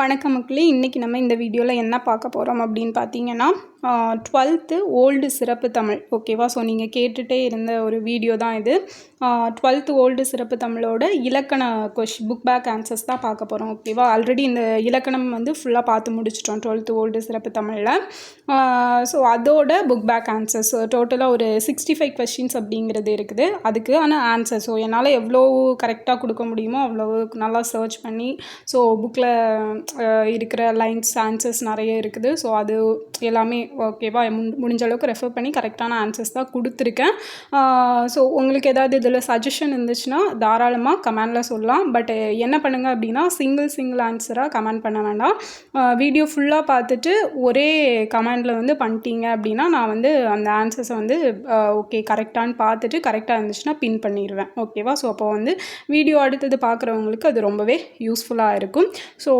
வணக்கம் மக்களே. இன்றைக்கி நம்ம இந்த வீடியோவில் என்ன பார்க்க போகிறோம் அப்படின்னு பார்த்தீங்கன்னா டுவெல்த்து ஓல்டு சிறப்பு தமிழ். ஓகேவா? ஸோ நீங்கள் கேட்டுகிட்டே இருந்த ஒரு வீடியோ தான் இது. டுவெல்த்து ஓல்டு சிறப்பு தமிழோட இலக்கண கொஷ் புக் பேக் ஆன்சர்ஸ் தான் பார்க்க போகிறோம் ஓகேவா? ஆல்ரெடி இந்த இலக்கணம் வந்து ஃபுல்லாக பார்த்து முடிச்சிட்டோம் டுவெல்த்து ஓல்டு சிறப்பு தமிழில். ஸோ அதோட புக் பேக் ஆன்சர்ஸ் டோட்டலாக ஒரு சிக்ஸ்டி ஃபைவ் கொஷின்ஸ் அப்படிங்கிறது இருக்குது. அதுக்கு ஆனால் ஆன்சர் ஸோ என்னால் எவ்வளோ கரெக்டாக கொடுக்க முடியுமோ அவ்வளோ நல்லா சர்ச் பண்ணி ஸோ புக்கில் இருக்கிற லைன்ஸ் ஆன்சர்ஸ் நிறைய இருக்குது. ஸோ அது எல்லாமே ஓகேவா முடிஞ்ச அளவுக்கு ரெஃபர் பண்ணி கரெக்டான ஆன்சர்ஸ் தான் கொடுத்துருக்கேன். ஸோ உங்களுக்கு ஏதாவது இதில் சஜஷன் இருந்துச்சுன்னா தாராளமாக கமெண்டில் சொல்லலாம். பட் என்ன பண்ணுங்கள் அப்படின்னா சிங்கிள் சிங்கிள் ஆன்சராக கமெண்ட் பண்ண வேண்டாம். வீடியோ ஃபுல்லாக பார்த்துட்டு ஒரே கமெண்டில் வந்து பண்ணிட்டீங்க அப்படின்னா நான் வந்து அந்த ஆன்சர்ஸை வந்து ஓகே கரெக்டானு பார்த்துட்டு கரெக்டாக இருந்துச்சுன்னா பின் பண்ணிடுவேன் ஓகேவா ஸோ அப்போ வந்து வீடியோ அடுத்தது பார்க்குறவங்களுக்கு அது ரொம்பவே யூஸ்ஃபுல்லாக இருக்கும். ஸோ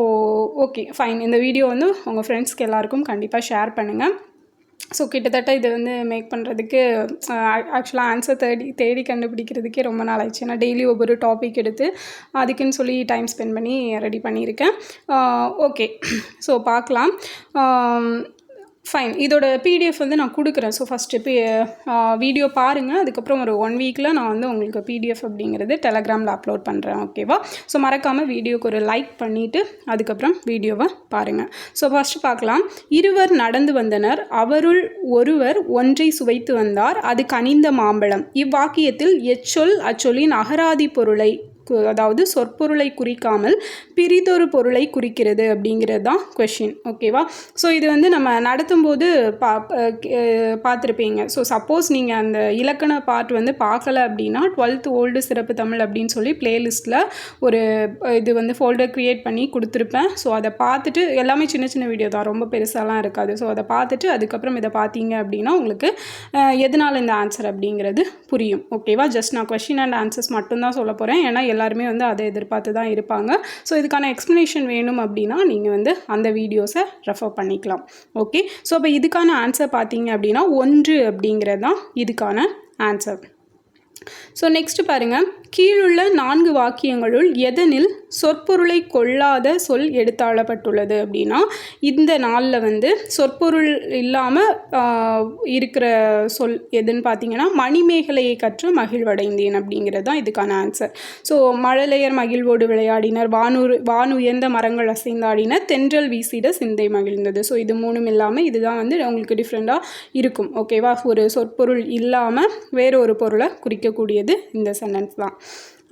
ஓகே ஃபைன் இந்த வீடியோ வந்து உங்கள் ஃப்ரெண்ட்ஸ்க்கு எல்லாருக்கும் கண்டிப்பாக ஷேர் பண்ணுங்கள் ஸோ கிட்டத்தட்ட இது வந்து மேக் பண்ணுறதுக்கு ஆக்சுவலாக ஆன்சர் தேடி தேடி கண்டுபிடிக்கிறதுக்கே ரொம்ப நாள் ஆயிடுச்சு. ஏன்னா டெய்லி ஒவ்வொரு டாபிக் எடுத்து அதுக்குன்னு சொல்லி டைம் ஸ்பெண்ட் பண்ணி ரெடி பண்ணியிருக்கேன். ஓகே ஸோ பார்க்கலாம். ஃபைன் இதோட பிடிஎஃப் வந்து நான் கொடுக்குறேன். ஸோ ஃபஸ்ட்டு பி வீடியோ பாருங்கள் அதுக்கப்புறம் ஒரு ஒன் வீக்கில் நான் வந்து உங்களுக்கு பிடிஎஃப் அப்படிங்கிறது டெலகிராமில் அப்லோட் பண்ணுறேன் ஓகேவா ஸோ மறக்காமல் வீடியோக்கு ஒரு லைக் பண்ணிவிட்டு அதுக்கப்புறம் வீடியோவை பாருங்கள் ஸோ ஃபஸ்ட்டு பார்க்கலாம். இருவர் நடந்து வந்தனர். அவருள் ஒருவர் ஒன்றை சுவைத்து வந்தார். அது கனிந்த மாம்பழம். இவ்வாக்கியத்தில் எச்சொல் அச்சொல்லின் அகராதி பொருளை அதாவது சொற்பொருளை குறிக்காமல் பிரிதொரு பொருளை குறிக்கிறது அப்படிங்கிறது தான் கொஷின் ஓகேவா ஸோ இது வந்து நம்ம நடத்தும்போது பா பார்த்துருப்பீங்க. ஸோ சப்போஸ் நீங்கள் அந்த இலக்கண பார்ட் வந்து பார்க்கல அப்படின்னா டுவெல்த் ஓல்டு சிறப்பு தமிழ் அப்படின்னு சொல்லி பிளேலிஸ்ட்டில் ஒரு இது வந்து ஃபோல்டர் க்ரியேட் பண்ணி கொடுத்துருப்பேன். ஸோ அதை பார்த்துட்டு எல்லாமே சின்ன சின்ன வீடியோ தான். ரொம்ப பெருசாலாம் இருக்காது. ஸோ அதை பார்த்துட்டு அதுக்கப்புறம் இதை பார்த்தீங்க அப்படின்னா உங்களுக்கு எதனால் இந்த ஆன்சர் அப்படிங்கிறது புரியும். ஓகேவா ஜஸ்ட் நான் கொஷின் அண்ட் ஆன்சர்ஸ் மட்டும்தான் சொல்ல போகிறேன் ஏன்னா எல்லாருமே வந்து அதை எதிர்பார்த்து தான் இருப்பாங்க. ஸோ இதுக்கான எக்ஸ்ப்ளனேஷன் வேணும் அப்படின்னா நீங்கள் வந்து அந்த வீடியோஸை ரெஃபர் பண்ணிக்கலாம். ஓகே ஸோ அப்போ இதுக்கான ஆன்சர் பார்த்தீங்க அப்படின்னா ஒன்று அப்படிங்கிறது தான் இதுக்கான ஆன்சர் ஸோ நெக்ஸ்ட் பாருங்கள் கீழுள்ள நான்கு வாக்கியங்களுள் எதனில் சொற்பொருளை கொள்ளாத சொல் எடுத்தாளப்பட்டுள்ளது அப்படின்னா இந்த நாளில் வந்து சொற்பொருள் இல்லாமல் இருக்கிற சொல் எதுன்னு பார்த்தீங்கன்னா மணிமேகலையை கற்று மகிழ்வடைந்தேன் அப்படிங்கிறது தான் இதுக்கான ஆன்சர் ஸோ மழலையர் மகிழ்வோடு விளையாடினர் வானூர் வான் உயர்ந்த மரங்கள் அசைந்தாடினர் தென்றல் வீசிட சிந்தை மகிழ்ந்தது. ஸோ இது மூணும் இல்லாமல் இதுதான் வந்து உங்களுக்கு டிஃப்ரெண்ட்டாக இருக்கும். ஓகேவா ஒரு சொற்பொருள் இல்லாமல் வேறு ஒரு பொருளை குறிக்கக்கூடியது இந்த சென்டென்ஸ் தான்.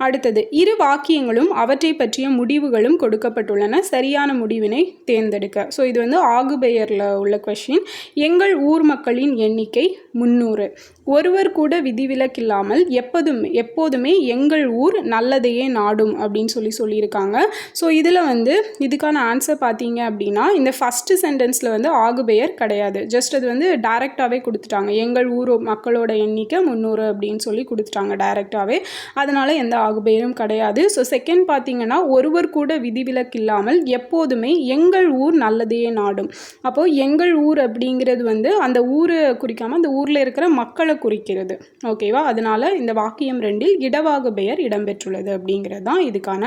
அடுத்தது இரு வாக்கியங்களும் அவற்றை பற்றிய முடிவுகளும் கொடுக்கப்பட்டுள்ளன. சரியான முடிவினை தேர்ந்தெடுக்க. ஸோ இது வந்து ஆகுபெயரில் உள்ள கொஷின் எங்கள் ஊர் மக்களின் எண்ணிக்கை முந்நூறு. ஒருவர் கூட விதிவிலக்கில்லாமல் எப்போதும் எப்போதுமே எங்கள் ஊர் நல்லதையே நாடும் அப்படின்னு சொல்லி சொல்லியிருக்காங்க. ஸோ இதில் வந்து இதுக்கான ஆன்சர் பார்த்தீங்க அப்படின்னா இந்த ஃபஸ்ட்டு சென்டென்ஸில் வந்து ஆகுபெயர் கிடையாது. ஜஸ்ட் அது வந்து டைரெக்டாகவே கொடுத்துட்டாங்க. எங்கள் ஊர் மக்களோட எண்ணிக்கை முந்நூறு அப்படின்னு சொல்லி கொடுத்துட்டாங்க டைரெக்டாகவே அதனால் எந்த ஆகுபெயரும் கிடையாது. ஸோ செகண்ட் பார்த்தீங்கன்னா ஒருவர் கூட விதிவிலக்கு இல்லாமல் எப்போதுமே எங்கள் ஊர் நல்லதையே நாடும். அப்போது எங்கள் ஊர் அப்படிங்கிறது வந்து அந்த ஊரை குறிக்காமல் அந்த ஊரில் இருக்கிற மக்களை குறிக்கிறது. ஓகேவா? அதனால் இந்த வாக்கியம் ரெண்டில் இடவாகு பெயர் இடம்பெற்றுள்ளது அப்படிங்கிறது தான் இதுக்கான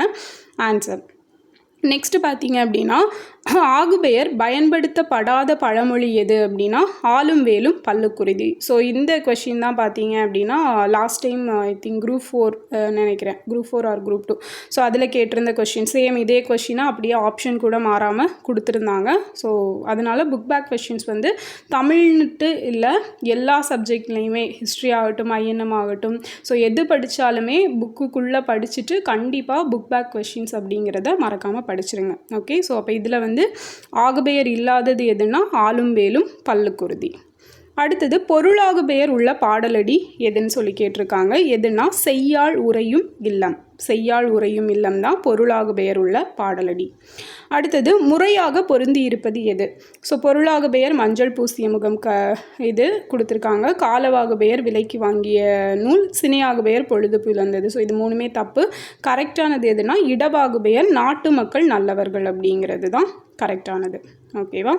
ஆன்சர் நெக்ஸ்ட் பார்த்தீங்க அப்படின்னா ஆகுபெயர் பயன்படுத்தப்படாத பழமொழி எது அப்படின்னா ஆளும் வேலும் பல்லுக்குருதி. ஸோ இந்த கொஷின் தான் பார்த்தீங்க அப்படின்னா last time I think group four நினைக்கிறேன். Group four or group two so அதில் கேட்டிருந்த கொஷின் சேம் இதே கொஷினாக அப்படியே ஆப்ஷன் கூட மாறாமல் கொடுத்துருந்தாங்க. ஸோ அதனால் புக் பேக் கொஷின்ஸ் வந்து தமிழ்னுட்டு இல்லை எல்லா சப்ஜெக்ட்லேயுமே ஹிஸ்ட்ரி ஆகட்டும் ஐஎன்எம் ஆகட்டும். ஸோ எது படித்தாலுமே புக்குக்குள்ளே படிச்சுட்டு கண்டிப்பாக புக் பேக் கொஷின்ஸ் அப்படிங்கிறத மறக்காமல் படிச்சிருங்க. ஓகே ஸோ அப்போ இதில் வந்து வந்து ஆகுபெயர் இல்லாதது எதுனா ஆளும் வேலும் பல்லுக்குருதி. அடுத்தது பொருளாகு பெயர் உள்ள பாடலடி எதுன்னு சொல்லி கேட்டிருக்காங்க. எதுனா செய்யாள் உரையும் இல்லம். செய்யாள் உரையும் இல்லம் தான் பொருளாகு பெயர் உள்ள பாடலடி. அடுத்தது முறையாக பொருந்தி இருப்பது எது? ஸோ பொருளாக பெயர் மஞ்சள் பூசிய முகம் க இது கொடுத்துருக்காங்க. காலவாகு பெயர் விலைக்கு வாங்கிய நூல் சினையாக பெயர் பொழுது புலந்தது ஸோ இது மூணுமே தப்பு. கரெக்டானது எதுனா இடவாகு பெயர் நாட்டு மக்கள் நல்லவர்கள் அப்படிங்கிறது தான். கரெக்டானது. ஓகேவா?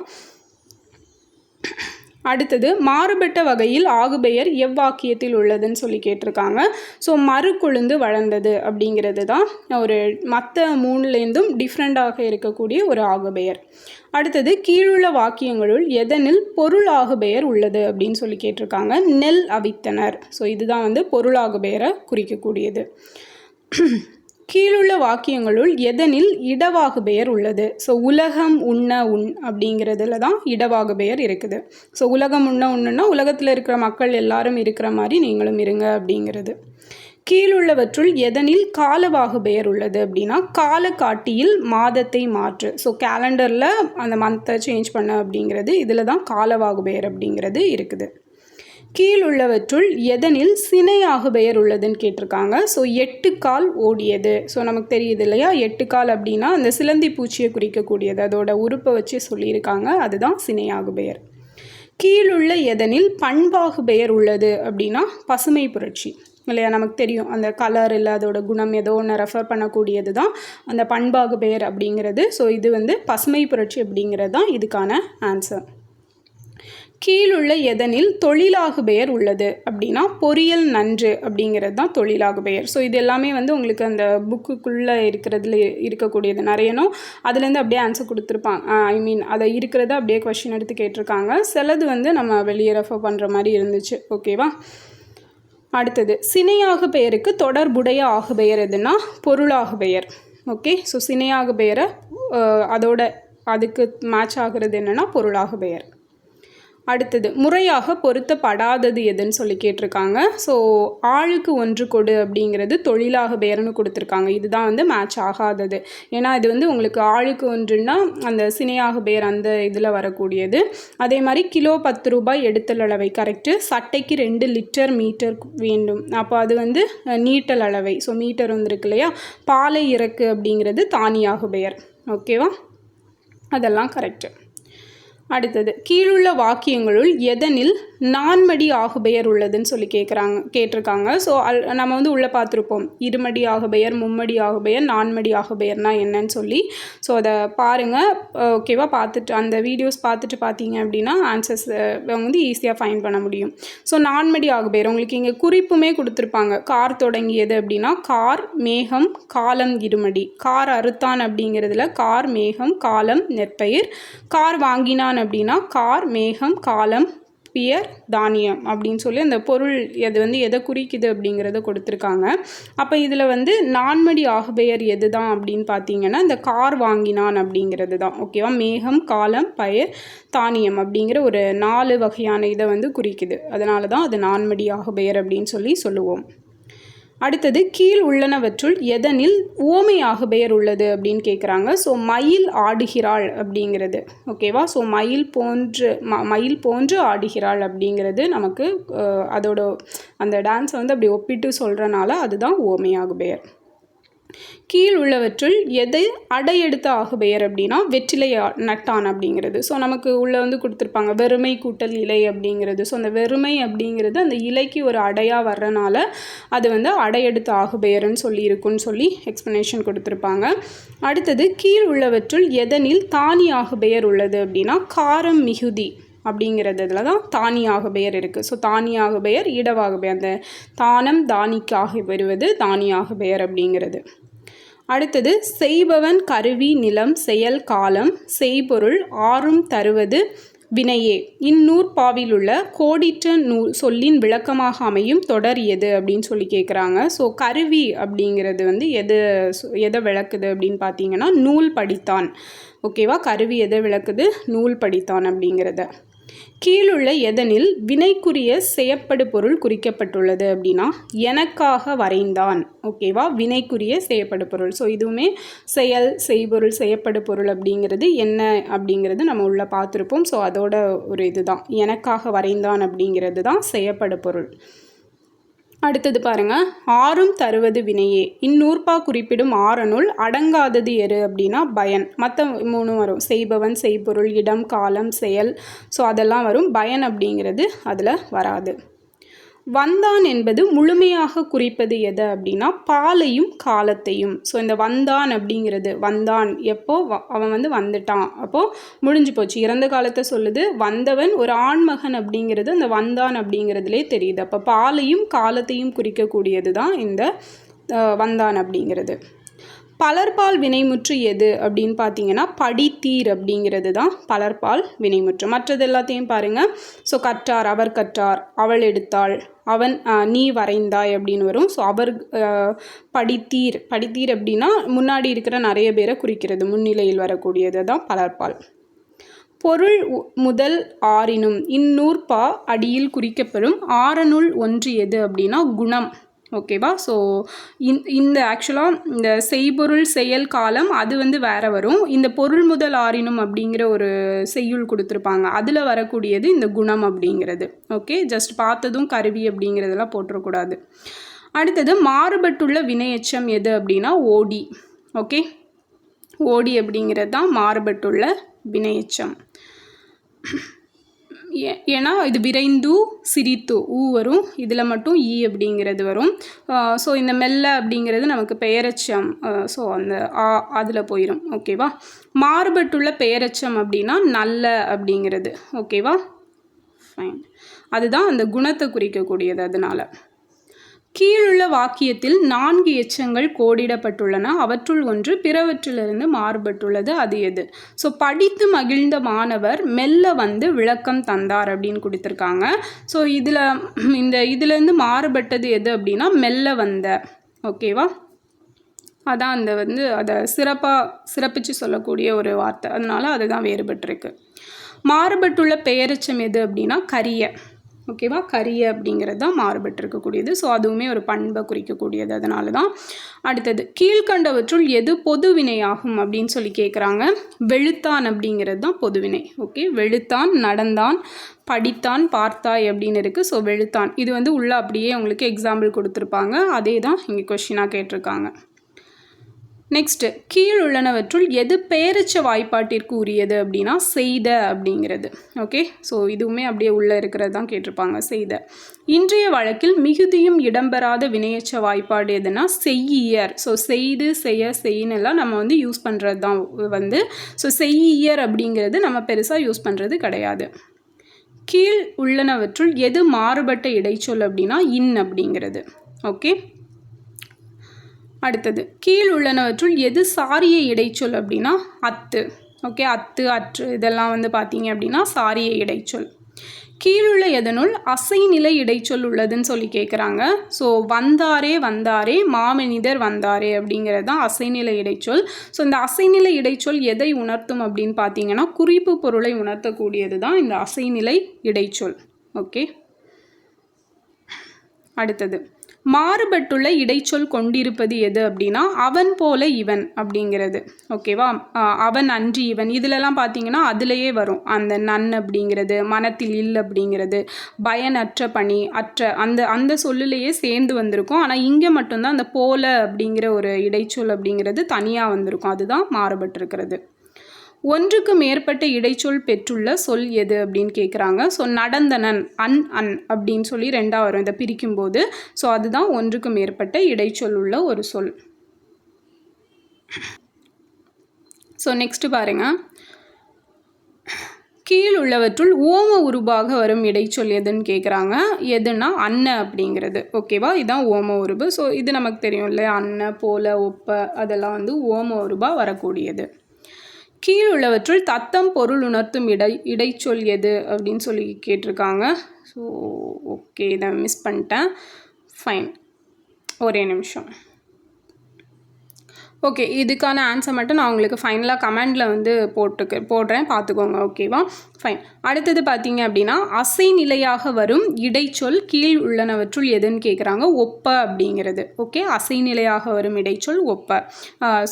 அடுத்தது மாறுபட்ட வகையில் ஆகுபெயர் எவ்வாக்கியத்தில் உள்ளதுன்னு சொல்லி கேட்டிருக்காங்க. ஸோ மறு கொழுந்து வளர்ந்தது அப்படிங்கிறது தான் ஒரு மற்ற மூணுலேருந்தும் டிஃப்ரெண்ட்டாக இருக்கக்கூடிய ஒரு ஆகுபெயர். அடுத்தது கீழுள்ள வாக்கியங்களுள் எதனில் பொருள் ஆகுபெயர் உள்ளது அப்படின்னு சொல்லி கேட்டிருக்காங்க. நெல் அவித்தனர். ஸோ இதுதான் வந்து பொருளாகு பெயரை குறிக்கக்கூடியது. கீழுள்ள வாக்கியங்களுள் எதனில் இடவாகு பெயர் உள்ளது? ஸோ உலகம் உண்ண உண் அப்படிங்கிறதுல தான் இடவாகு பெயர் இருக்குது. ஸோ உலகம் உண்ண உண்ணுன்னா உலகத்தில் இருக்கிற மக்கள் எல்லாரும் இருக்கிற மாதிரி நீங்களும் இருங்க அப்படிங்கிறது. கீழுள்ளவற்றுள் எதனில் காலவாகு பெயர் உள்ளது அப்படின்னா காலக்காட்டியில் மாதத்தை மாற்று. ஸோ கேலண்டரில் அந்த மந்த்தை சேஞ்ச் பண்ண அப்படிங்கிறது இதில் தான் காலவாகு பெயர் அப்படிங்கிறது இருக்குது. கீழுள்ளவற்றுள் எதனில் சினையாக பெயர் உள்ளதுன்னு கேட்டிருக்காங்க. ஸோ எட்டு கால் ஓடியது. ஸோ நமக்கு தெரியுது இல்லையா? எட்டு கால் அப்படின்னா அந்த சிலந்தி பூச்சியை குறிக்கக்கூடியது. அதோட உறுப்பை வச்சு சொல்லியிருக்காங்க. அதுதான் சினையாக பெயர். கீழுள்ள எதனில் பண்பாகு பெயர் உள்ளது அப்படின்னா பசுமை புரட்சி. இல்லையா? நமக்கு தெரியும். அந்த கலர் இல்லை அதோட குணம் ஏதோ ஒன்று ரெஃபர் பண்ணக்கூடியது தான் அந்த பண்பாகு பெயர் அப்படிங்கிறது. ஸோ இது வந்து பசுமை புரட்சி அப்படிங்கிறது தான் இதுக்கான ஆன்சர் கீழுள்ள எதனில் தொழிலாகு பெயர் உள்ளது அப்படின்னா பொறியியல் நன்று அப்படிங்கிறது தான் தொழிலாகு பெயர் ஸோ இது எல்லாமே வந்து உங்களுக்கு அந்த புக்குக்குள்ளே இருக்கிறதுல இருக்கக்கூடியது. நிறையனும் அதுலேருந்து அப்படியே ஆன்சர் கொடுத்துருப்பாங்க. ஐ மீன் அதை இருக்கிறத அப்படியே கொஷின் எடுத்து கேட்டிருக்காங்க. சிலது வந்து நம்ம வெளியே ரெஃபர் பண்ணுற மாதிரி இருந்துச்சு. ஓகேவா அடுத்தது சினையாக பெயருக்கு தொடர்புடைய ஆகு பெயர் எதுனா பொருளாகு பெயர் ஓகே ஸோ சினையாக பெயரை அதோட அதுக்கு மேட்ச் ஆகிறது என்னென்னா பொருளாகு பெயர் அடுத்தது முறையாக பொருத்தப்படாதது எதுன்னு சொல்லி கேட்டிருக்காங்க. ஸோ ஆளுக்கு ஒன்று கொடு அப்படிங்கிறது தொழிலாக பேரனு கொடுத்துருக்காங்க. இதுதான் வந்து மேட்ச் ஆகாதது. ஏன்னா இது வந்து உங்களுக்கு ஆளுக்கு ஒன்றுன்னா அந்த சினையாக பேர் அந்த இதில் வரக்கூடியது. அதே மாதிரி கிலோ பத்து ரூபாய் எடுத்தல் அளவை கரெக்டு சட்டைக்கு ரெண்டு லிட்டர் மீட்டர் வேண்டும். அப்போ அது வந்து நீட்டல் அளவை. ஸோ மீட்டர் வந்துருக்கு இல்லையா? பாலை இறக்கு அப்படிங்கிறது தானியாக பெயர் ஓகேவா அதெல்லாம் கரெக்டு அடுத்தது கீழுள்ள வாக்கியங்களுள் எதனில் நான்மடி ஆகுபெயர் உள்ளதுன்னு சொல்லி கேட்குறாங்க கேட்டிருக்காங்க. ஸோ அல் நம்ம வந்து உள்ளே பார்த்துருப்போம். இருமடி ஆகுபெயர் மும்மடி ஆகுபெயர் நான்மடி ஆகுபெயர்னா என்னன்னு சொல்லி. ஸோ அதை பாருங்கள் ஓகேவா பார்த்துட்டு அந்த வீடியோஸ் பார்த்துட்டு பார்த்தீங்க அப்படின்னா ஆன்சர்ஸ் வந்து ஈஸியாக ஃபைன் பண்ண முடியும். ஸோ நான்மடி ஆகுபெயர். உங்களுக்கு இங்கே குறிப்புமே கொடுத்துருப்பாங்க. கார் தொடங்கியது அப்படின்னா கார் மேகம் காலம் இருமடி. கார் அறுத்தான் அப்படிங்கிறதுல கார் மேகம் காலம் நெற்பயிர். கார் வாங்கினான் அப்படின்னா கார் மேகம் காலம் பியர் தானியம் அப்படின்னு சொல்லி அந்த பொருள் அது வந்து எதை குறிக்குது அப்படிங்கிறத கொடுத்துருக்காங்க. அப்போ இதில் வந்து நான்மடி ஆகுபெயர் எது தான் அப்படின்னு பார்த்தீங்கன்னா இந்த கார் வாங்கினான் அப்படிங்கிறது தான். ஓகேவா மேகம் காலம் பயிர் தானியம் அப்படிங்கிற ஒரு நாலு வகையான இதை வந்து குறிக்குது. அதனால தான் அது நான்மடி ஆகுபெயர் அப்படின்னு சொல்லி சொல்லுவோம். அடுத்தது கீழ் உள்ளனவற்றுள் எதனில் ஓமையாக பெயர் உள்ளது அப்படின்னு கேட்குறாங்க ஸோ மயில் ஆடுகிறாள் அப்படிங்கிறது. ஓகேவா ஸோ மயில் போன்று ம மயில் போன்று ஆடுகிறாள் அப்படிங்கிறது நமக்கு அதோட அந்த டான்ஸை வந்து அப்படி ஒப்பிட்டு சொல்கிறனால அதுதான் ஓமையாக பெயர் கீழ் உள்ளவற்றுள் எது அடையெடுத்த ஆகுபெயர் அப்படின்னா வெற்றிலை நட்டான் அப்படிங்கிறது. ஸோ நமக்கு உள்ளே வந்து கொடுத்துருப்பாங்க வெறுமை கூட்டல் இலை அப்படிங்கிறது. ஸோ அந்த வெறுமை அப்படிங்கிறது அந்த இலைக்கு ஒரு அடையாக வர்றனால அது வந்து அடையெடுத்த ஆகுபெயர்னு சொல்லி இருக்குன்னு சொல்லி எக்ஸ்ப்ளனேஷன் கொடுத்துருப்பாங்க. அடுத்தது கீழ் உள்ளவற்றுள் எதனில் தானி ஆகுபெயர் உள்ளது அப்படின்னா காரம் மிகுதி அப்படிங்கிறதுல தான் தானியாக பெயர் இருக்குது ஸோ தானியாக பெயர் இடவாக பெயர் அந்த தானம் தானிக்காக வருவது தானியாக பெயர் அப்படிங்கிறது. அடுத்தது செய்பவன் கருவி நிலம் செயல் காலம் செய்பொருள் ஆறும் தருவது வினையே. இந்நூற்பாவிலுள்ள கோடிட்ட நூ சொல்லின் விளக்கமாக அமையும் தொடர் எது அப்படின்னு சொல்லி கேட்குறாங்க ஸோ கருவி அப்படிங்கிறது வந்து எது எதை விளக்குது அப்படின்னு பார்த்தீங்கன்னா நூல் படித்தான். ஓகேவா கருவி எதை விளக்குது? நூல் படித்தான் அப்படிங்கிறத. கீழுள்ள எதனில் வினைக்குரிய செய்யப்படு பொருள் குறிக்கப்பட்டுள்ளது அப்படின்னா எனக்காக வரைந்தான். ஓகேவா வினைக்குரிய செய்யப்படு பொருள். ஸோ இதுவுமே செயல் செய்பொருள் செய்யப்படு பொருள் அப்படிங்கிறது என்ன அப்படிங்கிறது நம்ம உள்ளே பார்த்துருப்போம். ஸோ அதோட ஒரு இதுதான். எனக்காக வரைந்தான் அப்படிங்கிறது தான் செய்யப்படு பொருள். அடுத்தது பாருங்க. ஆறும் தருவது வினையே. இந்நூற்பா குறிப்பிடும் ஆறனுள் அடங்காதது எரு அப்படின்னா பயன். மற்ற மூணு வரும். செய்பவன் செய்பொருள் இடம் காலம் செயல். ஸோ அதெல்லாம் வரும். பயன் அப்படிங்கிறது அதில் வராது. வந்தான் என்பது முழுமையாக குறிப்பது எது அப்படின்னா பாலையும் காலத்தையும். ஸோ இந்த வந்தான் அப்படிங்கிறது வந்தான் எப்போ அவன் வந்து வந்துட்டான். அப்போது முடிஞ்சு போச்சு. இறந்த காலத்தை சொல்லுது வந்தவன் ஒரு ஆண்மகன் அப்படிங்கிறது அந்த வந்தான் அப்படிங்கிறதுலே தெரியுது. அப்போ பாலையும் காலத்தையும் குறிக்கக்கூடியது தான் இந்த வந்தான் அப்படிங்கிறது. பலர்பால் வினைமுற்று எது அப்படின்னு பார்த்தீங்கன்னா படித்தீர் அப்படிங்கிறது தான் பலர்பால் வினைமுற்று. மற்றது எல்லாத்தையும் பாருங்கள் ஸோ கற்றார் அவர் கற்றார் அவள் எடுத்தாள் அவன் நீ வரைந்தாய் அப்படின்னு வரும். ஸோ அவர் படித்தீர். படித்தீர் அப்படின்னா முன்னாடி இருக்கிற நிறைய பேரை குறிக்கிறது. முன்னிலையில் வரக்கூடியது தான் பலர்பால். பொருள் முதல் ஆறினும் இந்நூற்பா அடியில் குறிக்கப்படும் ஆறனுள் ஒன்று எது அப்படின்னா குணம். ஓகேவா ஸோ இந் இந்த ஆக்சுவலாக இந்த செய்பொருள் செயல் காலம் அது வந்து வேறு வரும். இந்த பொருள் முதல் ஆறினும் அப்படிங்கிற ஒரு செய்யுள் கொடுத்துருப்பாங்க. அதில் வரக்கூடியது இந்த குணம் அப்படிங்கிறது. ஓகே ஜஸ்ட் பார்த்ததும் கருவி அப்படிங்கிறதெல்லாம் போட்டுறக்கூடாது அடுத்தது மாறுபட்டுள்ள வினையச்சம் எது அப்படின்னா ஓடி. ஓகே ஓடி அப்படிங்கிறது தான் மாறுபட்டுள்ள வினையச்சம். ஏன்னா இது விரைந்து சிரித்து ஊ வரும். இதில் மட்டும் ஈ அப்படிங்கிறது வரும். ஸோ இந்த மெல்ல அப்படிங்கிறது நமக்கு பெயரச்சம் ஸோ அந்த ஆ அதில் போயிடும் ஓகேவா மாறுபட்டுள்ள பெயரச்சம் அப்படின்னா நல்ல அப்படிங்கிறது. ஓகேவா ஃபைன் அதுதான் அந்த குணத்தை குறிக்கக்கூடியது அதனால். கீழுள்ள வாக்கியத்தில் நான்கு எச்சங்கள் கோடிடப்பட்டுள்ளன. அவற்றுள் ஒன்று பிறவற்றிலிருந்து மாறுபட்டுள்ளது. அது எது? ஸோ படித்து மகிழ்ந்த மாணவர் மெல்ல வந்து விளக்கம் தந்தார் அப்படின்னு கொடுத்துருக்காங்க. ஸோ இதில் இந்த இதுலேருந்து மாறுபட்டது எது அப்படின்னா மெல்ல வந்த. ஓகேவா அதான் அந்த வந்து அதை சிறப்பாக சிறப்பித்து சொல்லக்கூடிய ஒரு வார்த்தை. அதனால் அதுதான் வேறுபட்டிருக்கு. மாறுபட்டுள்ள பெயரச்சம் எது அப்படின்னா கரிய. ஓகேவா? கரிய அப்படிங்கிறது தான் மாறுபட்டு இருக்கக்கூடியது ஸோ அதுவுமே ஒரு பண்பை குறிக்கக்கூடியது. அதனால தான் அடுத்தது கீழ்கண்டவற்றுள் எது பொதுவினையாகும் அப்படின்னு சொல்லி கேட்குறாங்க வெளுத்தான் அப்படிங்கிறது தான் பொதுவினை ஓகே வெளுத்தான் நடந்தான் படித்தான் பார்த்தாய் அப்படின்னு இருக்குது ஸோ வெளுத்தான். இது வந்து உள்ளே அப்படியே உங்களுக்கு எக்ஸாம்பிள் கொடுத்துருப்பாங்க. அதே தான் இங்கே கொஷினாக கேட்டிருக்காங்க. நெக்ஸ்ட்டு கீழ் உள்ளனவற்றுள் எது பெயரச்ச வாய்ப்பாட்டிற்கு உரியது அப்படின்னா செய்த அப்படிங்கிறது. ஓகே ஸோ இதுவுமே அப்படியே உள்ளே இருக்கிறது தான் கேட்டிருப்பாங்க செய்த. இன்றைய வழக்கில் மிகுதியும் இடம்பெறாத வினையச்ச வாய்ப்பாடு எதுனா செய்யியர். ஸோ செய்து செய்ய செய்யினெல்லாம் நம்ம வந்து யூஸ் பண்ணுறது தான் வந்து. ஸோ செய்யியர் அப்படிங்கிறது நம்ம பெருசாக யூஸ் பண்ணுறது கிடையாது. கீழ் உள்ளனவற்றுள் எது மாறுபட்ட இடைச்சொல் அப்படின்னா இன் அப்படிங்கிறது. ஓகே அடுத்தது கீழ் உள்ளனவற்றுள் எது சாரிய இடைச்சொல் அப்படின்னா அத்து. ஓகே அத்து அற்று இதெல்லாம் வந்து பார்த்தீங்க அப்படின்னா சாரிய இடைச்சொல் கீழுள்ள எதனுள் அசைநிலை இடைச்சொல் உள்ளதுன்னு சொல்லி கேட்குறாங்க ஸோ வந்தாரே வந்தாரே மாமனிதர் வந்தாரே அப்படிங்கிறது தான் அசைநிலை இடைச்சொல் ஸோ இந்த அசைநிலை இடைச்சொல் எதை உணர்த்தும் அப்படின்னு பார்த்தீங்கன்னா குறிப்பு பொருளை உணர்த்தக்கூடியது தான் இந்த அசைநிலை இடைச்சொல் ஓகே. அடுத்தது மாறுபட்டுள்ள இடைச்சொல் கொண்டிருப்பது எது அப்படின்னா அவன் போல இவன் அப்படிங்கிறது. ஓகேவா? அவன் அன்றி இவன். இதிலெல்லாம் பார்த்தீங்கன்னா அதுலேயே வரும். அந்த நன் அப்படிங்கிறது மனத்தில் இல் அப்படிங்கிறது பயனற்ற பணி அற்ற அந்த அந்த சொல்லுலேயே சேர்ந்து வந்திருக்கும். ஆனால் இங்கே மட்டும்தான் அந்த போல அப்படிங்கிற ஒரு இடைச்சொல் அப்படிங்கிறது தனியாக வந்திருக்கும். அதுதான் மாறுபட்டிருக்கிறது. ஒன்றுக்கு மேற்பட்ட இடைச்சொல் பெற்றுள்ள சொல் எது அப்படின்னு கேட்குறாங்க ஸோ நடந்தனன் அன் அன் அப்படின்னு சொல்லி ரெண்டாக வரும். இதை பிரிக்கும்போது ஸோ அதுதான் ஒன்றுக்கு மேற்பட்ட இடைச்சொல் உள்ள ஒரு சொல். ஸோ நெக்ஸ்ட்டு பாருங்கள் கீழ் உள்ளவற்றுள் ஓம உருபாக வரும் இடைச்சொல் எதுன்னு கேட்குறாங்க எதுனா அன்ன அப்படிங்கிறது. ஓகேவா இதுதான் ஓம உருபு. ஸோ இது நமக்கு தெரியும் இல்லையா? அன்ன போல ஒப்ப அதெல்லாம் வந்து ஓம உருபா வரக்கூடியது. கீழ் உள்ளவற்றுள் தத்தம் பொருள் உணர்த்தும் இடை இடைச்சொல் எது அப்படின்னு சொல்லி கேட்டிருக்காங்க. ஸோ ஓகே இதை மிஸ் பண்ணிட்டேன். ஃபைன் ஒரே நிமிஷம். ஓகே இதுக்கான ஆன்சர் மட்டும் நான் உங்களுக்கு ஃபைனலாக கமெண்டில் வந்து போட்டுக்கு போடுறேன். பார்த்துக்கோங்க ஓகேவா ஃபைன் அடுத்தது பார்த்தீங்க அப்படின்னா அசை நிலையாக வரும் இடைச்சொல் கீழ் உள்ளனவற்றுள் எதுன்னு கேட்குறாங்க ஒப்ப அப்படிங்கிறது. ஓகே அசை நிலையாக வரும் இடைச்சொல் ஒப்ப.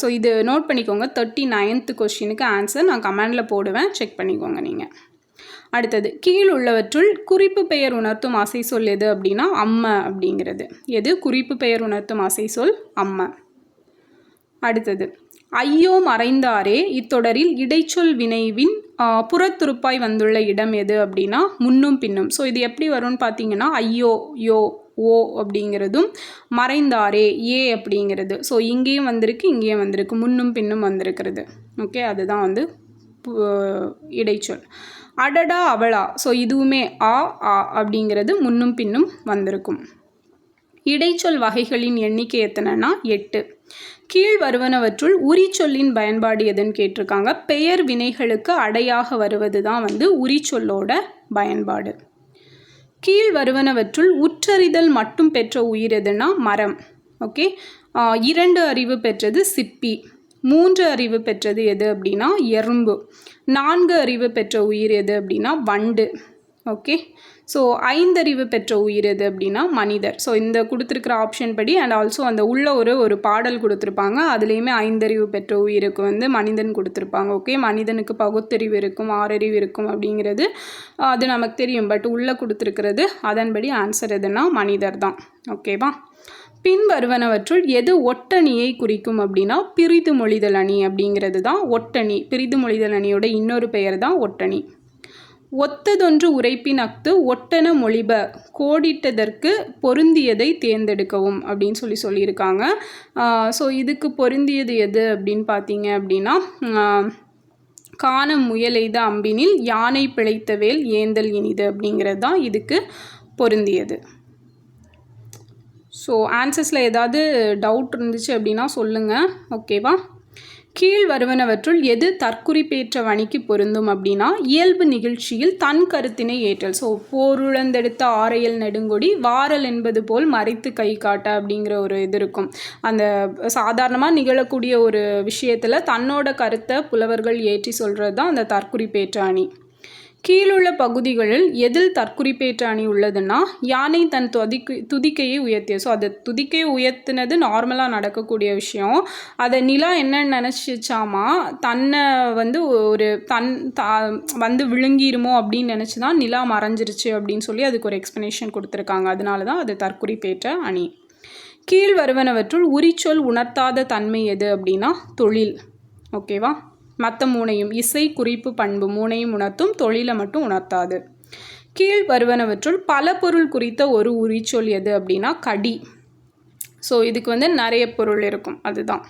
ஸோ இது நோட் பண்ணிக்கோங்க. தேர்ட்டி நைன்த்து கொஷினுக்கு ஆன்சர் நான் கமெண்டில் போடுவேன். செக் பண்ணிக்கோங்க நீங்கள் அடுத்தது கீழ் உள்ளவற்றுள் குறிப்பு பெயர் உணர்த்தும் அசை சொல் எது அப்படின்னா அம்ம அப்படிங்கிறது. எது? குறிப்பு பெயர் உணர்த்தும் அசை சொல் அம்மை. அடுத்தது. ஐயோ மறைந்தாரே இத்தொடரில் இடைச்சொல் வினைவின் புறத்துருப்பாய் வந்துள்ள இடம் எது அப்படின்னா முன்னும் பின்னும். ஸோ இது எப்படி வரும்னு பார்த்தீங்கன்னா ஐயோ யோ ஓ அப்படிங்கிறதும் மறைந்தாரே ஏ அப்படிங்கிறது. ஸோ இங்கேயும் வந்திருக்கு இங்கேயும் வந்திருக்கு முன்னும் பின்னும் வந்திருக்கிறது. ஓகே அதுதான் வந்து இடைச்சொல். அடடா அவளா. ஸோ இதுவுமே ஆ ஆ அப்படிங்கிறது முன்னும் பின்னும் வந்திருக்கும். இடைச்சொல் வகைகளின் எண்ணிக்கை எத்தனைனா எட்டு. கீழ் வருவனவற்றுள் உரிச்சொல்லின் பயன்பாடு எதுன்னு கேட்டிருக்காங்க? பெயர் வினைகளுக்கு அடையாக வருவது தான் வந்து உரிச்சொல்லோட பயன்பாடு. கீழ் வருவனவற்றுள் உற்றறிதல் மட்டும் பெற்ற உயிர் எதுனா மரம். ஓகே? இரண்டு அறிவு பெற்றது சிப்பி. மூன்று அறிவு பெற்றது எது அப்படின்னா எறும்பு. நான்கு அறிவு பெற்ற உயிர் எது அப்படின்னா வண்டு. ஓகே? ஸோ ஐந்தறிவு பெற்ற உயிர் எது அப்படின்னா மனிதர். ஸோ இந்த கொடுத்துருக்குற ஆப்ஷன் படி அண்ட் ஆல்சோ அந்த உள்ள ஒரு ஒரு பாடல் கொடுத்துருப்பாங்க. அதுலேயுமே ஐந்தறிவு பெற்ற உயிருக்கு வந்து மனிதன் கொடுத்துருப்பாங்க. ஓகே மனிதனுக்கு பகுத்தறிவு இருக்கும் ஆறறிவு இருக்கும் அப்படிங்கிறது அது நமக்கு தெரியும். பட் உள்ளே கொடுத்துருக்கிறது அதன்படி ஆன்சர் எதுனா மனிதர் தான். ஓகேவா பின் வருவனவற்றுள் எது ஒட்டணியை குறிக்கும் அப்படின்னா பிரிது மொழிதல் அணி அப்படிங்கிறது தான் ஒட்டணி. பிரிது மொழிதல் அணியோட இன்னொரு பெயர் தான் ஒட்டணி. ஒத்ததொன்று உரைப்பின் அக்து ஒட்டன மொழிப கோடிட்டதற்கு பொருந்தியதை தேர்ந்தெடுக்கவும் அப்படின்னு சொல்லி சொல்லியிருக்காங்க. ஸோ இதுக்கு பொருந்தியது எது அப்படின்னு பார்த்தீங்க அப்படின்னா காண முயலெய்த அம்பினில் யானை பிழைத்த வேல் ஏந்தல் இனிது அப்படிங்கிறது தான் இதுக்கு பொருந்தியது. ஸோ ஆன்சர்ஸில் ஏதாவது டவுட் இருந்துச்சு அப்படின்னா சொல்லுங்கள் ஓகேவா கீழ் வருவனவற்றுள் எது தற்குறிப்பேற்ற வணிக்கு பொருந்தும் அப்படின்னா இயல்பு நிகழ்ச்சியில் தன் கருத்தினை ஏற்றல். ஸோ போருழந்தெடுத்த ஆரையல் நெடுங்கொடி வாரல் என்பது போல் மறைத்து கை காட்ட அப்படிங்கிற ஒரு இது இருக்கும். அந்த சாதாரணமாக நிகழக்கூடிய ஒரு விஷயத்தில் தன்னோட கருத்தை புலவர்கள் ஏற்றி சொல்கிறது தான் அந்த தற்குறிப்பேற்ற அணி. கீழுள்ள பகுதிகளில் எதில் தற்குறிப்பேற்ற அணி உள்ளதுன்னா யானை தன் துதிக்கு துதிக்கையை உயர்த்திய ஸோ அதை துதிக்கையை உயர்த்தினது நார்மலாக நடக்கக்கூடிய விஷயம். அதை நிலா என்ன நினச்சிச்சாமா தன்னை வந்து ஒரு தன் தா வந்து விழுங்கிருமோ அப்படின்னு நினச்சி தான் நிலா மறைஞ்சிருச்சு அப்படின்னு சொல்லி அதுக்கு ஒரு எக்ஸ்ப்ளனேஷன் கொடுத்துருக்காங்க. அதனால தான் அது தற்குறிப்பேற்ற அணி. கீழ் வருவனவற்றுள் உரிச்சொல் உணர்த்தாத தன்மை எது அப்படின்னா தொழில். ஓகேவா மற்ற மூனையும் இசை குறிப்பு பண்பு மூனையும் உணர்த்தும் தொழிலை மட்டும் உணர்த்தாது. கீழ் வருவனவற்றுள் பல பொருள் குறித்த ஒரு உரிச்சொல் எது அப்படின்னா கடி. ஸோ இதுக்கு வந்து நிறைய பொருள் இருக்கும். அதுதான்.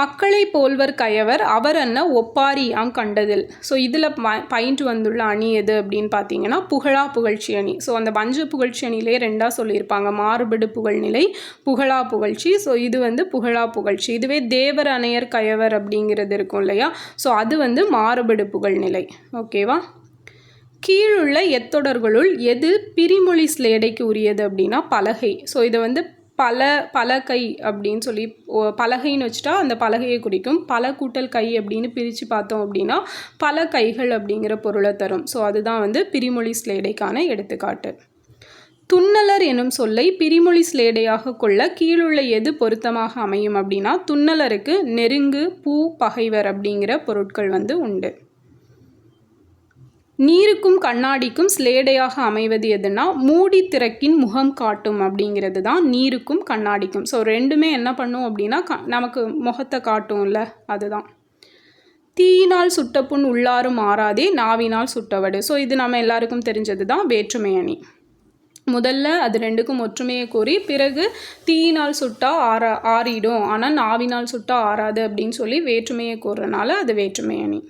மக்களை போல்வர் கயவர் அவர் அன்ன ஒப்பாரியாம் கண்டதில். ஸோ இதில் பயின்று வந்துள்ள அணி எது அப்படின்னு பார்த்தீங்கன்னா புகழா புகழ்ச்சி அணி. ஸோ அந்த பஞ்ச புகழ்ச்சி அணிலே ரெண்டாக சொல்லியிருப்பாங்க. மாறுபடு புகழ்நிலை புகழா புகழ்ச்சி. ஸோ இது வந்து புகழா புகழ்ச்சி. இதுவே தேவர் அணையர் கயவர் அப்படிங்கிறது இருக்கும் இல்லையா? ஸோ அது வந்து மாறுபடு புகழ்நிலை ஓகேவா கீழுள்ள எத்தொடர்களுள் எது பிரிமொழி ஸ்லேடைக்கு உரியது அப்படின்னா பலகை. ஸோ இதை வந்து பல பலகை அப்படின்னு சொல்லி பலகைன்னு வச்சுட்டா அந்த பலகையை குறிக்கும் பல கூட்டல் கை அப்படின்னு பிரித்து பார்த்தோம் அப்படின்னா பல கைகள் அப்படிங்கிற பொருளை தரும். ஸோ அதுதான் வந்து பிரிமொழி ஸ்லேடைக்கான எடுத்துக்காட்டு. துன்னலர் எனும் சொல்லை பிரிமொழி ஸ்லேடையாக கொள்ள கீழுள்ள எது பொருத்தமாக அமையும் அப்படின்னா துன்னலருக்கு நெருங்கு பூ பகைவர் அப்படிங்கிற பொருட்கள் வந்து உண்டு. நீருக்கும் கண்ணாடிக்கும் ஸ்லேடையாக அமைவது எதுனா மூடி திறக்கின் முகம் காட்டும் அப்படிங்கிறது தான் நீருக்கும் கண்ணாடிக்கும். ஸோ ரெண்டுமே என்ன பண்ணும் அப்படின்னா க நமக்கு முகத்தை காட்டும்ல அதுதான். தீயினால் சுட்டப்புண் உள்ளாரும் மாறாதே நாவினால் சுட்டவடு. ஸோ இது நம்ம எல்லாருக்கும் தெரிஞ்சது தான் வேற்றுமை அணி. முதல்ல அது ரெண்டுக்கும் ஒற்றுமையை கூறி பிறகு தீயினால் சுட்டா ஆறா ஆறிடும். ஆனால் நாவினால் சுட்டா ஆறாது அப்படின்னு சொல்லி வேற்றுமையை கூறுறனால அது வேற்றுமை அணி.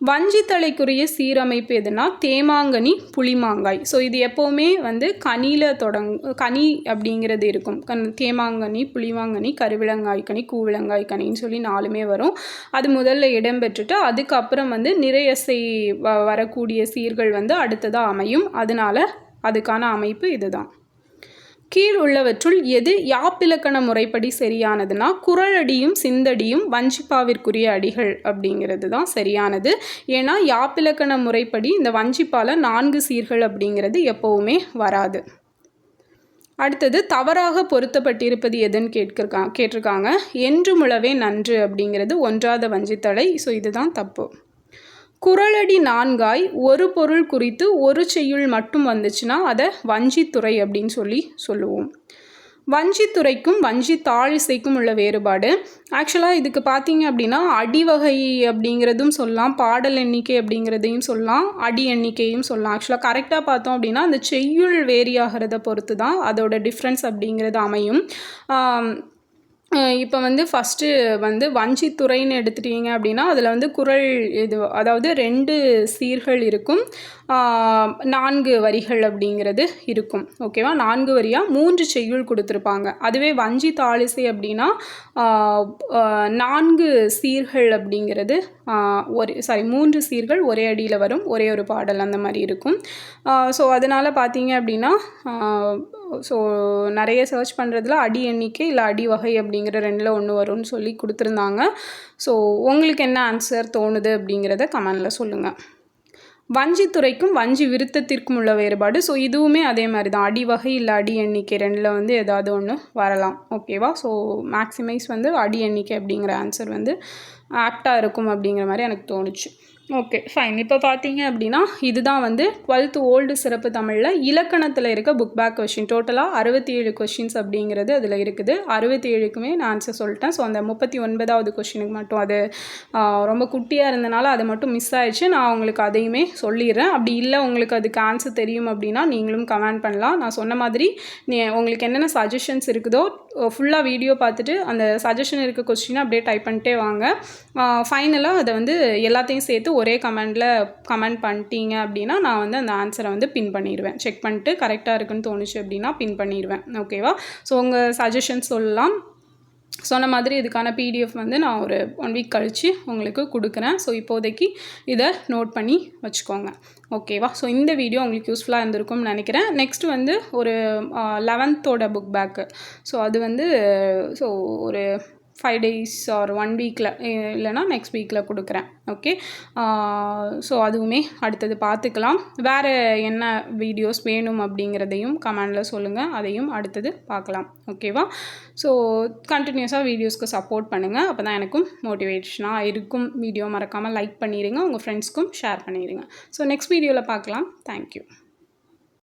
வஞ்சித்தலைக்குரிய சீரமைப்பு எதுனா தேமாங்கனி புளிமாங்காய். ஸோ இது எப்போவுமே வந்து கனியில் தொடங் கனி அப்படிங்கிறது இருக்கும். கண் தேமாங்கனி புளிமாங்கனி கருவிலங்காய் கனி கூவிலங்காய் கனின்னு சொல்லி நாலுமே வரும். அது முதல்ல இடம்பெற்றுட்டு அதுக்கப்புறம் வந்து நிறையசை வ வரக்கூடிய சீர்கள் வந்து அடுத்ததாக அமையும். அதனால் அதுக்கான அமைப்பு இதுதான். கீழ் உள்ளவற்றுள் எது யாப்பிலக்கண முறைப்படி சரியானதுன்னா குரலடியும் சிந்தடியும் வஞ்சிப்பாவிற்குரிய அடிகள் அப்படிங்கிறது தான் சரியானது. ஏன்னா யாப்பிலக்கண முறைப்படி இந்த வஞ்சிப்பால நான்கு சீர்கள் அப்படிங்கிறது எப்போவுமே வராது. அடுத்தது தவறாக பொருத்தப்பட்டிருப்பது எதுன்னு கேட்கிருக்கா கேட்டிருக்காங்க. என்று முழவே நன்று அப்படிங்கிறது ஒன்றாத வஞ்சித்தலை. ஸோ இதுதான் தப்பு. குரலடி நான்காய் ஒரு பொருள் குறித்து ஒரு செய்யுள் மட்டும் வந்துச்சுன்னா அதை வஞ்சித்துறை அப்படின்னு சொல்லி சொல்லுவோம். வஞ்சித்துறைக்கும் வஞ்சி தாழிசைக்கும் உள்ள வேறுபாடு. ஆக்சுவலாக இதுக்கு பார்த்தீங்க அப்படின்னா அடிவகை அப்படிங்கிறதும் சொல்லலாம் பாடல் எண்ணிக்கை அப்படிங்கிறதையும் சொல்லலாம் அடி எண்ணிக்கையும் சொல்லலாம். ஆக்சுவலாக கரெக்டாக பார்த்தோம் அப்படின்னா அந்த செய்யுள் வேரியாகிறத பொறுத்து தான் அதோட டிஃப்ரென்ஸ் அப்படிங்கிறது அமையும். இப்போ வந்து ஃபஸ்ட்டு வந்து வஞ்சித்துறைன்னு எடுத்துட்டீங்க அப்படின்னா அதில் வந்து குரல் இது அதாவது ரெண்டு சீர்கள் இருக்கும். நான்கு வரிகள் அப்படிங்கிறது இருக்கும். ஓகேவா நான்கு வரியாக மூன்று செய்யுள் கொடுத்துருப்பாங்க. அதுவே வஞ்சி தாளிசை அப்படின்னா நான்கு சீர்கள் அப்படிங்கிறது ஒரு சாரி மூன்று சீர்கள் ஒரே அடியில் வரும். ஒரே ஒரு பாடல் அந்த மாதிரி இருக்கும். ஸோ அதனால் பார்த்தீங்க அப்படின்னா ஸோ நிறைய சர்ச் பண்ணுறதுல அடி எண்ணிக்கை இல்லை அடி வகை அப்படிங்கிற ரெண்டில் ஒன்று வரும்னு சொல்லி கொடுத்துருந்தாங்க. ஸோ உங்களுக்கு என்ன ஆன்சர் தோணுது அப்படிங்கிறத கமெண்டில் சொல்லுங்கள் வஞ்சித்துறைக்கும் வஞ்சி விருத்தத்திற்கும் உள்ள வேறுபாடு. ஸோ இதுவுமே அதே மாதிரி தான் அடி வகை இல்லை அடி எண்ணிக்கை ரெண்டில் வந்து ஏதாவது ஒன்று வரலாம். ஓகேவா ஸோ மேக்ஸிமைஸ் வந்து அடி எண்ணிக்கை அப்படிங்கிற ஆன்சர் வந்து ஆப்டாக இருக்கும் அப்படிங்கிற மாதிரி எனக்கு தோணுச்சு. ஓகே ஃபைன் இப்போ பார்த்தீங்க அப்படின்னா இதுதான் வந்து டுவெல்த் ஓல்டு சிறப்பு தமிழில் இலக்கணத்தில் இருக்க புக் பேக் கொஷின் டோட்டலாக அறுபத்தி ஏழு கொஷின்ஸ் அப்படிங்கிறது அதில் இருக்குது. அறுபத்தி ஏழுக்குமே நான் ஆன்சர் சொல்லிட்டேன். ஸோ அந்த முப்பத்தி ஒன்பதாவது கொஷினுக்கு மட்டும் அது ரொம்ப குட்டியாக இருந்தனால அது மட்டும் மிஸ் ஆயிடுச்சு. நான் உங்களுக்கு அதையுமே சொல்லிடுறேன். அப்படி இல்லை உங்களுக்கு அதுக்கு ஆன்சர் தெரியும் அப்படின்னா நீங்களும் கமெண்ட் பண்ணலாம். நான் சொன்ன மாதிரி நீ உங்களுக்கு என்னென்ன சஜஷன்ஸ் இருக்குதோ ஃபுல்லாக வீடியோ பார்த்துட்டு அந்த சஜஷன் இருக்க கொஸ்டினை அப்படியே டைப் பண்ணிட்டே வாங்க. ஃபைனலாக அதை வந்து எல்லாத்தையும் சேர்த்து ஒரே கமெண்டில் கமெண்ட் பண்ணிட்டீங்க அப்படின்னா நான் வந்து அந்த ஆன்சரை வந்து பின் பண்ணிடுவேன். செக் பண்ணிட்டு கரெக்டாக இருக்குன்னு தோணுச்சு அப்படின்னா பின் பண்ணிடுவேன். ஓகேவா ஸோ உங்கள் சஜஷன் சொல்லலாம். சொன்ன மாதிரி இதுக்கான பிடிஎஃப் வந்து நான் ஒரு ஒன் வீக் கழித்து உங்களுக்கு கொடுக்குறேன். ஸோ இப்போதைக்கு இதை நோட் பண்ணி வச்சுக்கோங்க. ஓகேவா ஸோ இந்த வீடியோ உங்களுக்கு யூஸ்ஃபுல்லாக இருந்திருக்கும்னு நினைக்கிறேன். நெக்ஸ்ட் வந்து ஒரு லெவன்த்தோட புக் பேக்கு ஸோ அது வந்து ஸோ ஒரு ஃபைவ் டேஸ் ஆர் ஒன் வீக்கில் இல்லைனா நெக்ஸ்ட் வீக்கில் கொடுக்குறேன். ஓகே ஸோ அதுவுமே அடுத்தது பார்த்துக்கலாம். வேறு என்ன வீடியோஸ் வேணும் அப்படிங்கிறதையும் கமெண்டில் சொல்லுங்கள் அதையும் அடுத்தது பார்க்கலாம். ஓகேவா ஸோ கண்டினியூஸாக வீடியோஸ்க்கு சப்போர்ட் பண்ணுங்கள் அப்போ தான் எனக்கும் மோட்டிவேஷனாக இருக்கும். வீடியோ மறக்காமல் லைக் பண்ணிடுங்க உங்கள் ஃப்ரெண்ட்ஸ்க்கும் ஷேர் பண்ணிடுங்க ஸோ நெக்ஸ்ட் வீடியோவில் பார்க்கலாம். தேங்க்யூ